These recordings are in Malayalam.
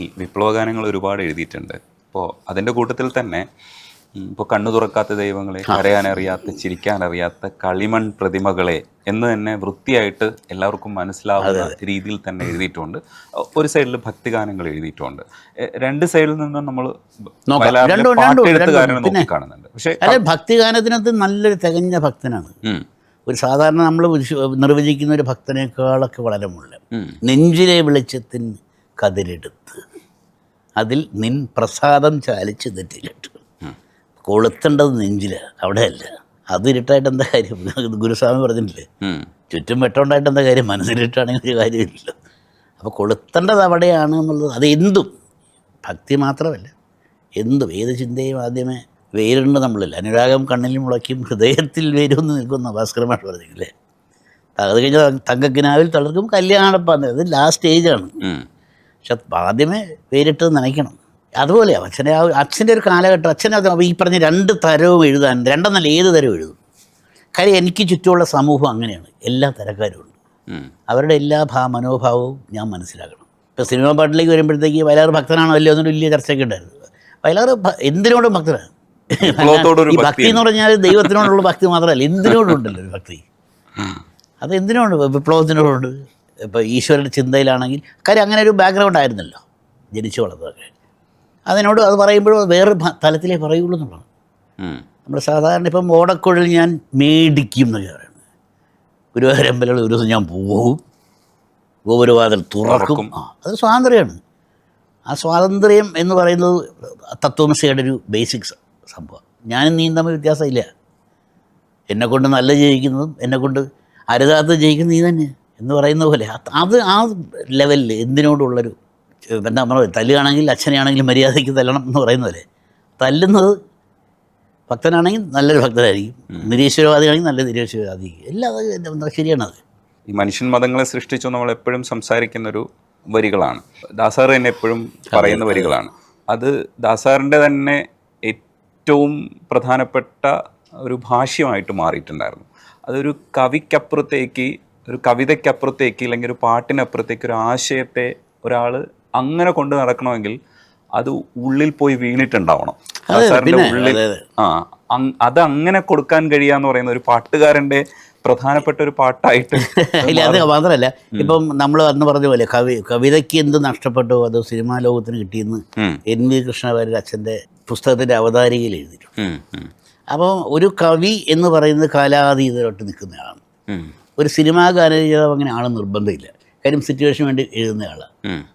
ഈ വിപ്ലവഗാനങ്ങൾ ഒരുപാട് എഴുതിയിട്ടുണ്ട്. അപ്പോൾ അതിന്റെ കൂട്ടത്തിൽ തന്നെ ഇപ്പോൾ കണ്ണു തുറക്കാത്ത ദൈവങ്ങളെ കരയാനറിയാത്ത ചിരിക്കാനറിയാത്ത കളിമൺ പ്രതിമകളെ എന്ന് തന്നെ വൃത്തിയായിട്ട് എല്ലാവർക്കും മനസ്സിലാവുന്ന രീതിയിൽ തന്നെ എഴുതിയിട്ടുണ്ട്. ഒരു സൈഡിൽ ഭക്തിഗാനങ്ങൾ എഴുതിയിട്ടുണ്ട്. രണ്ട് സൈഡിൽ നിന്നും നമ്മൾ നോക്കാം. പാട്ടെഴുത്തുകാരനെ രണ്ടും. പിന്നെ. നോക്കിക്കാണുന്നുണ്ട്. പക്ഷേ ഭക്തിഗാനത്തിനകത്ത് നല്ലൊരു തികഞ്ഞ ഭക്തനാണ്. ഒരു സാധാരണ നമ്മൾ നിർവചിക്കുന്ന ഒരു ഭക്തനേക്കാളൊക്കെ വളരെ മുള്ള നെഞ്ചിലെ വെളിച്ചത്തിന് കതിരെടുത്ത്. അതിൽ നിൻ പ്രസാദം ചാലിച്ച് തെറ്റിലിട്ടു. കൊളുത്തേണ്ടത് നെഞ്ചില അവിടെയല്ല. അത് ഇരുട്ടായിട്ട് എന്താ കാര്യം? ഗുരുസ്വാമി പറഞ്ഞിട്ടില്ലേ? ചുറ്റും വെട്ടമുണ്ടായിട്ട് എന്താ കാര്യം? മനസ്സിലിട്ടാണെങ്കിൽ ഒരു കാര്യമില്ല അപ്പോൾ കൊളുത്തേണ്ടത് അവിടെയാണ് എന്നുള്ളത് അത് എന്തും. ഭക്തി മാത്രമല്ല. എന്തും. ഏത് ചിന്തയും ആദ്യമേ വേരുണ്ട് നമ്മളിൽ. അനുരാഗം കണ്ണിൽ മുളയ്ക്കും ഹൃദയത്തിൽ വേരുമെന്ന് നിൽക്കുന്ന ഭാസ്കരമായിട്ട് പറഞ്ഞില്ലേ? അത് കഴിഞ്ഞാൽ തങ്കക്കിനാവിൽ തളർക്കും കല്യാണപ്പാന്ന്. അത് ലാസ്റ്റ് സ്റ്റേജാണ് പക്ഷെ ആദ്യമേ പേരിട്ട് നനയ്ക്കണം. അതുപോലെ അച്ഛന്റെ ആ അച്ഛന്റെ ഒരു കാലഘട്ടം അച്ഛനെ അത് ഈ പറഞ്ഞ രണ്ട് തരവും എഴുതാൻ രണ്ടെന്നല്ല ഏത് തരവും എഴുതും. കാര്യം എനിക്ക് ചുറ്റുമുള്ള സമൂഹം അങ്ങനെയാണ്. എല്ലാ തരക്കാരും ഉണ്ട്. അവരുടെ എല്ലാ ഭാ മനോഭാവവും ഞാൻ മനസ്സിലാക്കണം. ഇപ്പോൾ സിനിമ പാട്ടിലേക്ക് വരുമ്പോഴത്തേക്ക് വയലാർ ഭക്തനാണോ അല്ലയോ എന്നൊരു വലിയ ചർച്ചയൊക്കെ ഉണ്ടായിരുന്നു. വയലാർ ഭ- എന്തിനോടും ഭക്തനാണ്? ഈ ഭക്തി എന്ന് പറഞ്ഞാൽ ദൈവത്തിനോടുള്ള ഭക്തി മാത്രമല്ല എന്തിനോടും ഉണ്ടല്ലോ ഒരു ഭക്തി? അത് എന്തിനോട് വിപ്ലവത്തിനോടുണ്ട്? ഇപ്പോൾ ഈശ്വരന്റെ ചിന്തയിലാണെങ്കിൽ കാര്യം അങ്ങനെ ഒരു ബാക്ക്ഗ്രൗണ്ട് ആയിരുന്നല്ലോ ജനിച്ചു വളർന്നതൊക്കെ അതിനോട് അത് പറയുമ്പോഴും അത് വേറെ ഭ- തലത്തിലേ പറയുള്ളൂ എന്നുള്ളതാണ്. നമ്മൾ സാധാരണ ഇപ്പം ഓടക്കുഴൽ ഞാൻ മേടിക്കും എന്നൊക്കെ പറയുന്നത്. ഗുരുവായൂരമ്പലങ്ങൾ ഒരു ദിവസം ഞാൻ പോകും ഗോപുരവാതിൽ തുറക്കും. ആ അത് സ്വാതന്ത്ര്യമാണ്. ആ സ്വാതന്ത്ര്യം എന്ന് പറയുന്നത് തത്വമസിയുടെ ഒരു ബേസിക് സംഭവം. ഞാനും നീയും തമ്മിൽ വ്യത്യാസമില്ല. എന്നെക്കൊണ്ട് നല്ല ജയിക്കുന്നതും എന്നെക്കൊണ്ട് അരുതാത്ത ജയിക്കുന്നത് നീ തന്നെ എന്ന് പറയുന്ന പോലെ അത് ആ ലെവലിൽ എന്തിനോടുള്ളൊരു എന്താ പറയുക തല്ലുകയാണെങ്കിൽ അച്ഛനെയാണെങ്കിലും മര്യാദയ്ക്ക് തല്ലണം എന്ന് പറയുന്ന പോലെ. തല്ലുന്നത് ഭക്തനാണെങ്കിൽ നല്ലൊരു ഭക്തനായിരിക്കും. നിരീശ്വരവാദിയാണെങ്കിൽ നല്ല നിരീശ്വരവാദി എല്ലാം എന്താ ശരിയാണത്. ഈ മനുഷ്യൻ മതങ്ങളെ സൃഷ്ടിച്ചു നമ്മൾ എപ്പോഴും സംസാരിക്കുന്ന ഒരു വരികളാണ്. ദാസാർ തന്നെ എപ്പോഴും പറയുന്ന വരികളാണ്. അത് ദാസാറിന്റെ തന്നെ ഏറ്റവും പ്രധാനപ്പെട്ട ഒരു ഭാഷ്യമായിട്ട് മാറിയിട്ടുണ്ടായിരുന്നു. അതൊരു കവിക്കപ്പുറത്തേക്ക് ഒരു കവിതയ്ക്കപ്പുറത്തേക്ക് അല്ലെങ്കിൽ ഒരു പാട്ടിനപ്പുറത്തേക്ക് ഒരു ആശയത്തെ ഒരാൾ അങ്ങനെ കൊണ്ട് നടക്കണമെങ്കിൽ അത് ഉള്ളിൽ പോയി വീണിട്ടുണ്ടാവണം. സാറിന്റെ ഉള്ളിൽ. ആ അത് അങ്ങനെ കൊടുക്കാൻ കഴിയാന്ന് പറയുന്ന ഒരു പാട്ടുകാരന്റെ പ്രധാനപ്പെട്ട ഒരു പാട്ടായിട്ട് ഇല്ല അത് മാത്രമല്ല ഇപ്പം നമ്മൾ അന്ന് പറഞ്ഞ പോലെ കവി കവിതയ്ക്ക് എന്ത് നഷ്ടപ്പെട്ടു അത് സിനിമാ ലോകത്തിന് കിട്ടിയെന്ന് എൻ വി കൃഷ്ണവാര്യർ അച്ഛന്റെ പുസ്തകത്തിന്റെ അവതാരികയിൽ എഴുതിയിട്ടുണ്ട്. അപ്പോൾ ഒരു കവി എന്ന് പറയുന്നത് കാലാതീതരോട്ട് നിൽക്കുന്നയാളാണ്. ഉം, ഒരു സിനിമാ ഗാനരചയിതാവ് അങ്ങനെ ആൾ നിർബന്ധമില്ല. കാര്യം സിറ്റുവേഷന് വേണ്ടി എഴുതുന്നയാളാണ്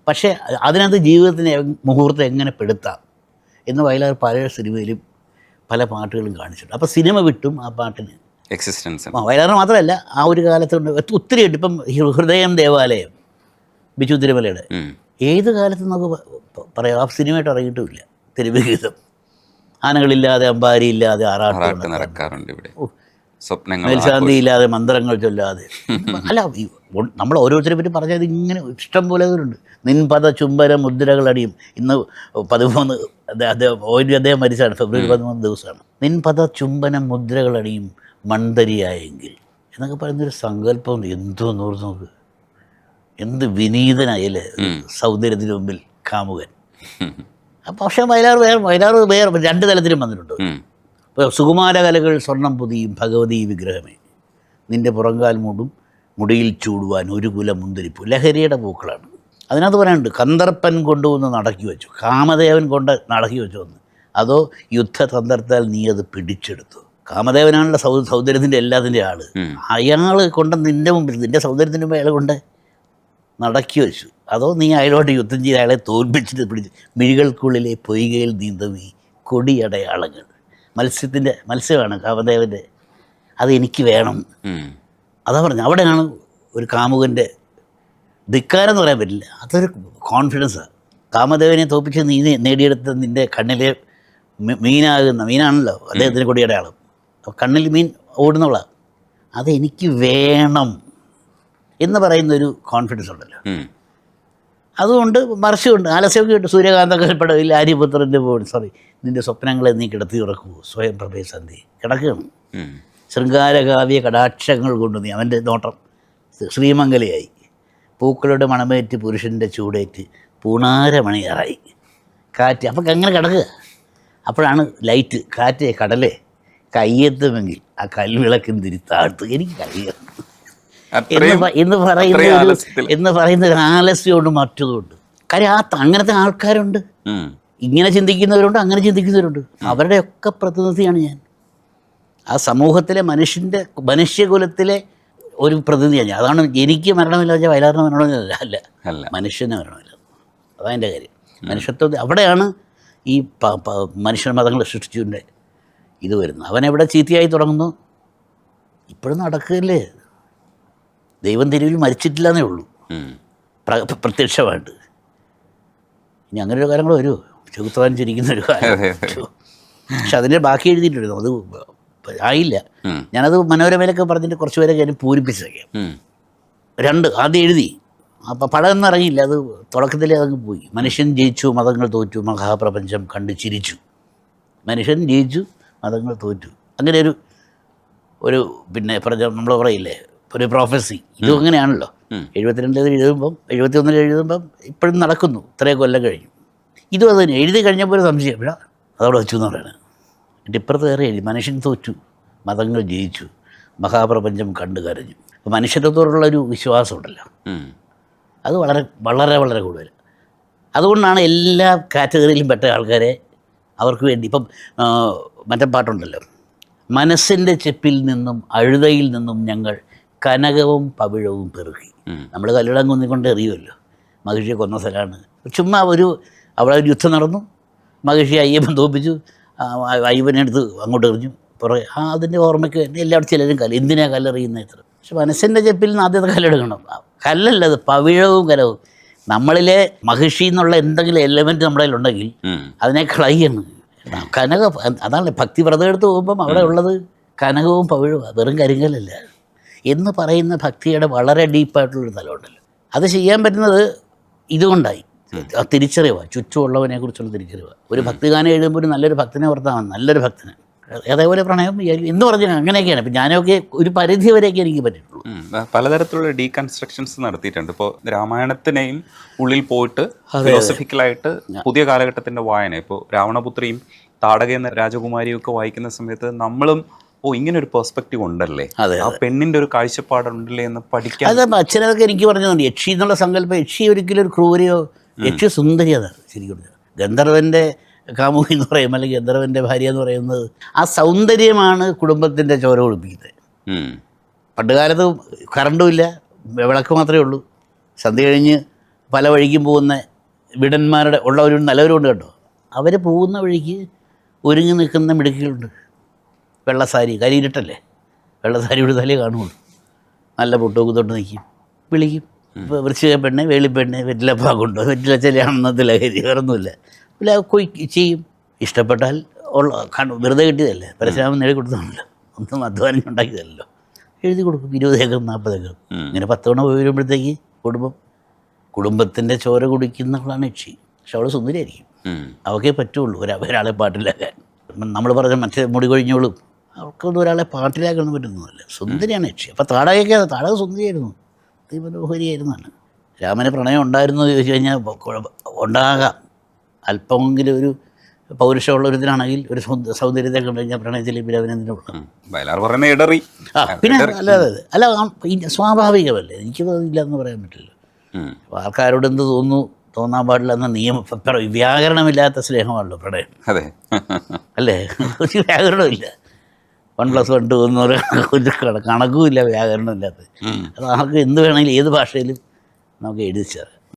പക്ഷേ അതിനകത്ത് ജീവിതത്തിന് മുഹൂർത്തം എങ്ങനെ പെടുത്താം എന്ന് വയലാർ പല സിനിമയിലും പല പാട്ടുകളും കാണിച്ചിട്ടുണ്ട്. അപ്പോൾ സിനിമ വിട്ടും ആ പാട്ടിന്. എക്സിസ്റ്റൻസ് ആ വയലാറിന് മാത്രമല്ല ആ ഒരു കാലത്തുണ്ട് ഒത്തിരി ഉണ്ട്. ഇപ്പം ഹൃദയം ദേവാലയം ബിജു തിരുമലയുടെ. ഏത് കാലത്ത് നമുക്ക് പറയാം. ആ സിനിമയായിട്ട് ഇറങ്ങിയിട്ടുമില്ല. തെരുവ് ഗീതം. ആനകളില്ലാതെ അമ്പാരിയില്ലാതെ ആറാട്ട് ആറാട്ട് നടക്കാറുണ്ട് ഇവിടെ. ഓ. സ്വപ്നങ്ങൾ മേൽശാന്തി ഇല്ലാതെ മന്ത്രങ്ങൾ ചൊല്ലാതെ. അല്ല നമ്മൾ ഓരോരുത്തരെ പറ്റി പറഞ്ഞത് ഇങ്ങനെ ഇഷ്ടം പോലെ ഉണ്ട് നിൻപത ചുംബര മുദ്രകളടിയും ഇന്ന് പതിമൂന്ന് അദ്ദേഹം ഓരി അദ്ദേഹം മരിച്ചാണ് ഫെബ്രുവരി പതിമൂന്ന് ദിവസമാണ്. നിൻപത ചുംബന മുദ്രകളടിയും മന്ദരിയായെങ്കിൽ എന്നൊക്കെ പറയുന്നൊരു സങ്കല്പം എന്തോ നൂറ് നോക്ക് എന്ത് വിനീതനായല്ലേ? സൗന്ദര്യത്തിന് മുമ്പിൽ കാമുകൻ. പക്ഷേ വയലാർ വേറെ വയലാർ വേറെ രണ്ട് തലത്തിലും വന്നിട്ടുണ്ട്. ഉം, ഇപ്പോൾ സുകുമാരകലകൾ സ്വർണം പൊതിയും ഭഗവതി വിഗ്രഹമേ. നിന്റെ പുറങ്കാൽ മൂടും മുടിയിൽ ചൂടുവാൻ ഒരു കുല മുന്തിരിപ്പൂ. ലഹരിയുടെ പൂക്കളാണ്. അതിനകത്ത് പറയാനുണ്ട് കന്ദർപ്പൻ കൊണ്ടുവന്ന് നടക്കി വെച്ചു. കാമദേവൻ കൊണ്ട് നടക്കി വെച്ചു വന്ന് അതോ യുദ്ധതന്ത്രത്താൽ നീ അത് പിടിച്ചെടുത്തു. കാമദേവനാണല്ലോ സൗ സൗന്ദര്യത്തിന്റെ എല്ലാത്തിന്റെ ആൾ. അയാൾ കൊണ്ട് നിന്റെ മുമ്പിൽ നിന്റെ സൗന്ദര്യത്തിന്റെ മുമ്പ് അയാൾ കൊണ്ട് നടക്കി വെച്ചു. അതോ നീ അയാളോട്ട് യുദ്ധം ചെയ്ത് അയാളെ തോൽപ്പിച്ചിട്ട് പിടിച്ച് മിഴികൾക്കുള്ളിലെ പൊയ്കയിൽ നീന്തമീ കൊടിയടയാളങ്ങൾ. മത്സ്യത്തിന്റെ മത്സ്യമാണ് കാമദേവന്റെ. അത് എനിക്ക് വേണം. അതാ പറഞ്ഞു അവിടെയാണ് ഒരു കാമുകന്റെ ധിക്കാരം എന്ന് പറയാൻ പറ്റില്ല. അതൊരു കോൺഫിഡൻസാണ് കാമദേവനെ തോപ്പിച്ച് നീ നേടിയെടുത്ത നിന്റെ കണ്ണിലെ മീനാകുന്ന മീനാണല്ലോ അദ്ദേഹത്തിന് കൊടിയടയാളം അപ്പോൾ കണ്ണിൽ മീൻ ഓടുന്നവളാണ് അതെനിക്ക് വേണം എന്ന് പറയുന്നൊരു കോൺഫിഡൻസ് ഉണ്ടല്ലോ. അതുകൊണ്ട് മറിച്ചുകൊണ്ട് ആലസ്യമൊക്കെ ഉണ്ട് സൂര്യകാന്ത ഇല്ല ആര്യപുത്രന്റെ പോലും സോറി നിന്റെ സ്വപ്നങ്ങളെ നീ കിടത്തി ഉറക്കൂ. സ്വയം പ്രഭേസന്ധി കിടക്കണം. കിടക്കുകയാണ് ശൃംഗാരകാവ്യ കടാക്ഷങ്ങൾ കൊണ്ട് നീ അവന്റെ നോട്ടം ശ്രീമംഗലയായി. പൂക്കളുടെ മണമേറ്റ് പുരുഷന്റെ ചൂടേറ്റ് പൂണാരമണിയാറായി. കാറ്റ് അപ്പം അങ്ങനെ കിടക്കുക. അപ്പോഴാണ് ലൈറ്റ് കാറ്റേ കടലേ. കയ്യെത്തുമെങ്കിൽ ആ കൽവിളക്കും തിരി താഴ്ത്തുക എനിക്ക് കഴിയും എന്ന് പറയുന്ന. എന്ന് പറയുന്ന ഒരു ആലസ്യമുണ്ട് മറ്റതുകൊണ്ട് കാര്യം ആ അങ്ങനത്തെ ആൾക്കാരുണ്ട്. ഇങ്ങനെ ചിന്തിക്കുന്നവരുണ്ട് അങ്ങനെ ചിന്തിക്കുന്നവരുണ്ട്. അവരുടെയൊക്കെ പ്രതിനിധിയാണ് ഞാൻ. ആ സമൂഹത്തിലെ മനുഷ്യന്റെ മനുഷ്യകുലത്തിലെ ഒരു പ്രതിനിധിയാണ് ഞാൻ. അതാണ് എനിക്ക് മരണമില്ല വെച്ചാൽ വയലാറിന് മരണമില്ല. അല്ല. അല്ല. മനുഷ്യന് മരണമില്ല. എന്റെ കാര്യം. മനുഷ്യത്വം അവിടെയാണ് ഈ മനുഷ്യൻ മതങ്ങൾ സൃഷ്ടിച്ചുകൊണ്ട് ഇത് വരുന്നത്. അവനെവിടെ ചീത്തയായി തുടങ്ങുന്നു? ഇപ്പോഴും നടക്കുകയല്ലേ? ദൈവം തെരുവിൽ മരിച്ചിട്ടില്ല എന്നേ ഉള്ളൂ പ്രത്യക്ഷമായിട്ട്. ഇനി അങ്ങനെ ഒരു കാലങ്ങൾ വരുമോ ചെകുത്താൻ ചിരിക്കുന്ന ഒരു കാലം. പക്ഷെ അതിന്റെ ബാക്കി എഴുതിയിട്ടുണ്ട് അത് ആയില്ല. ഞാനത് മനോരമയിലൊക്കെ പറഞ്ഞിട്ട് കുറച്ച് പേരൊക്കെ ഞാൻ പൂരിപ്പിച്ചേക്കാം രണ്ട് ആദ്യം എഴുതി. അപ്പം പടമൊന്നും ഇറങ്ങിയില്ല. അത് തുടക്കത്തിലേ അതങ്ങ് പോയി. മനുഷ്യൻ ജയിച്ചു മതങ്ങൾ തോറ്റു മഹാപ്രപഞ്ചം കണ്ട് ചിരിച്ചു. മനുഷ്യൻ ജയിച്ചു മതങ്ങൾ തോറ്റു. അങ്ങനെ ഒരു ഒരു പിന്നെ പറഞ്ഞ നമ്മൾ പറയില്ലേ? ഒരു പ്രൊഫസി ഇതും അങ്ങനെയാണല്ലോ. എഴുപത്തിരണ്ടിൽ എഴുതുമ്പം എഴുപത്തി ഒന്നിൽ എഴുതുമ്പം ഇപ്പോഴും നടക്കുന്നു. ഇത്രയും കൊല്ലം കഴിഞ്ഞു. ഇതും അത് തന്നെ. എഴുതി കഴിഞ്ഞപ്പോൾ ഒരു സംശയം. ഇല്ല അതവിടെ വെച്ചു എന്ന് പറയുന്നത് എന്നിട്ട് ഇപ്പുറത്ത് കയറി എഴുതി. മനുഷ്യൻ തോറ്റു. മതങ്ങൾ ജയിച്ചു. മഹാപ്രപഞ്ചം കണ്ടു കരഞ്ഞു. അപ്പോൾ മനുഷ്യരത്തോടുള്ളൊരു വിശ്വാസമുണ്ടല്ലോ അത് വളരെ വളരെ വളരെ കൂടുതൽ. അതുകൊണ്ടാണ് എല്ലാ കാറ്റഗറിയിലും പെട്ട ആൾക്കാരെ അവർക്ക് വേണ്ടി. ഇപ്പം മറ്റേ പാട്ടുണ്ടല്ലോ. മനസ്സിന്റെ ചെപ്പിൽ നിന്നും അഴുതയിൽ നിന്നും ഞങ്ങൾ കനകവും പവിഴവും പെറുകി നമ്മൾ കല്ലിടം കൊന്നിക്കൊണ്ട് എറിയുമല്ലോ. മഹിഷിയെ കൊന്ന സ്ഥലമാണ്. ചുമ്മാ ഒരു അവിടെ ഒരു യുദ്ധം നടന്നു. മഹിഷി അയ്യപ്പൻ തോപ്പിച്ചു അയ്യപ്പനെ എടുത്ത് അങ്ങോട്ട് എറിഞ്ഞു. പുറകെ. ആ അതിന്റെ ഓർമ്മയ്ക്ക് തന്നെ എല്ലാവരും ചിലരും കല്ല് എന്തിനാണ് കല്ലെറിയുന്നത് ഇത്ര? പക്ഷെ മനസ്സിന്റെ ചെപ്പിൽ നിന്ന് ആദ്യത്തെ കല്ലെടുക്കണം കല്ലല്ലത് കല്ലല്ല അത് പവിഴവും കലവും. നമ്മളിലെ മഹിഷി എന്നുള്ള എന്തെങ്കിലും എലമെന്റ് നമ്മുടെ ഉണ്ടെങ്കിൽ. അതിനെ കളയാണ് കനക അതാണ് ഭക്തി വ്രതം എടുത്ത് പോകുമ്പം അവിടെ ഉള്ളത് കനകവും പവിഴവും വെറും കരിങ്കലല്ല എന്ന് പറയുന്ന ഭക്തിയുടെ വളരെ ഡീപ്പായിട്ടുള്ളൊരു തലമുണ്ടല്ലോ. അത് ചെയ്യാൻ പറ്റുന്നത് ഇതുകൊണ്ടായി. ആ തിരിച്ചറിവ് ചുറ്റുമുള്ളവനെ കുറിച്ചുള്ള തിരിച്ചറിവ്. ഒരു ഭക്തിഗാനം എഴുതുമ്പോൾ ഒരു നല്ലൊരു ഭക്തനെ ഓർത്താൽ നല്ലൊരു ഭക്തനെ. അതേപോലെ പ്രണയം എന്ന് പറഞ്ഞാൽ അങ്ങനെയൊക്കെയാണ്. ഇപ്പം ഞാനൊക്കെ ഒരു പരിധി വരെയൊക്കെ എനിക്ക് പറ്റിയിട്ടുള്ളൂ. പലതരത്തിലുള്ള ഡീകൺസ്ട്രക്ഷൻസ് നടത്തിയിട്ടുണ്ട്. ഇപ്പോൾ രാമായണത്തിനെയും ഉള്ളിൽ പോയിട്ട് ഫിലോസഫിക്കലായിട്ട് പുതിയ കാലഘട്ടത്തിന്റെ വായന. ഇപ്പോൾ രാവണപുത്രിയും താടക എന്ന രാജകുമാരിയും ഒക്കെ വായിക്കുന്ന സമയത്ത് നമ്മളും ഓ ഇങ്ങനെ ഒരു പെർസ്പെക്റ്റീവ് ഉണ്ടല്ലേ? അതെ, ആ പെണ്ണിന്റെ ഒരു കാഴ്ചപ്പാടുണ്ടല്ലേ എന്ന് പഠിക്കാൻ അതെ അച്ഛനൊക്കെ എനിക്ക് പറഞ്ഞതുകൊണ്ട് യക്ഷി എന്നുള്ള സങ്കല്പം യക്ഷി ഒരിക്കലും ഒരു ക്രൂരയോ യക്ഷി സുന്ദരി അതാണ് ശരിക്കും. ഗന്ധർവന്റെ കാമുകി എന്ന് പറയും അല്ലെങ്കിൽ ഗന്ധർവന്റെ ഭാര്യ എന്ന് പറയുന്നത് ആ സൗന്ദര്യമാണ് കുടുംബത്തിന്റെ ചോര ഒളിപ്പിക്കുന്നത് പണ്ടുകാലത്ത് പണ്ട് കാലത്ത് കറണ്ടും ഇല്ല വിളക്ക് മാത്രമേ ഉള്ളൂ. സന്ധ്യ കഴിഞ്ഞ് പല വഴിക്കും പോകുന്ന വിടന്മാരുടെ ഉള്ളവരുണ്ട് നല്ലവരുണ്ട് കേട്ടോ അവർ പോകുന്ന വഴിക്ക് ഒരുങ്ങി നിൽക്കുന്ന മിടുക്കികളുണ്ട്. വെള്ള സാരി വെള്ളസാരി വെള്ള സാരി ഉടുത്താലേ കാണുള്ളൂ. നല്ല പൊട്ടോക്ക് തൊട്ട് നിൽക്കും വിളിക്കും. ഇപ്പോൾ വൃശ്ചിക പെണ്ണ് വേളിപ്പെണ്ണ് വെറ്റിലപ്പാ കൊണ്ടോ വെറ്റിലച്ചലാണെന്നത് ലഹരി വേറൊന്നുമില്ല. പിന്നെ കൊയ് ചെയ്യും. ഇഷ്ടപ്പെട്ടാൽ ഉള്ള കാണും വെറുതെ കിട്ടിയതല്ലേ? പരശുരാമൻ നേടി കൊടുത്തതാണല്ലോ. ഒന്നും അധ്വാനം ഉണ്ടാക്കിയതല്ലോ എഴുതി കൊടുക്കും. ഇരുപത് ഏക്കർ നാൽപ്പത് ഏക്കർ. ഇങ്ങനെ പത്ത് തവണ പോയി വരുമ്പോഴത്തേക്ക് കുടുംബം കുടുംബത്തിന്റെ ചോര കുടിക്കുന്നവളാണ് യക്ഷി. പക്ഷെ അവൾ സുന്ദരിയായിരിക്കും. അവക്കേ പറ്റുള്ളൂ. ഒരാളെ പാട്ടിലാക്കാൻ നമ്മൾ പറഞ്ഞ മറ്റേ മുടി കൊഴിഞ്ഞോളും. അവർക്കൊന്നും ഒരാളെ പാട്ടിലാക്കാൻ പറ്റുന്നതല്ല. സുന്ദരിയാണ് യക്ഷി. അപ്പോൾ താടകയൊക്കെ താടക സുന്ദരിയായിരുന്നു. അതിമനോഹരിയായിരുന്നാണ് രാമന് പ്രണയം ഉണ്ടായിരുന്നു എന്ന് ചോദിച്ചു കഴിഞ്ഞാൽ ഉണ്ടാകാം. അല്പമെങ്കിലും ഒരു പൗരുഷമുള്ള ഒരുത്തിനാണെങ്കിൽ ഒരു സൗന്ദ- സൗന്ദര്യത്തെ കണ്ടു കഴിഞ്ഞാൽ പ്രണയത്തിൽ പിന്നെ ഇടറി. ആ പിന്നെ അല്ലാതെ അല്ല സ്വാഭാവികമല്ലേ? എനിക്ക് ഇല്ല എന്ന് പറയാൻ പറ്റില്ല. അപ്പോൾ ആൾക്കാരോട് എന്ത് തോന്നുന്നു? തോന്നാൻ പാടില്ല എന്ന നിയമം വ്യാകരണമില്ലാത്ത സ്നേഹമാണല്ലോ പ്രണയം. അതെ. അല്ലേ? ഒരു വ്യാകരണമില്ല വൺ പ്ലസ് വൺ ടു എന്ന് പറയുന്ന ഒരു കണ- കണക്കുമില്ല വ്യാകരണമില്ലാത്ത. അത് ആർക്ക് എന്ത് വേണമെങ്കിലും ഏത് ഭാഷയിലും നമുക്ക് എഴുതിച്ചാൽ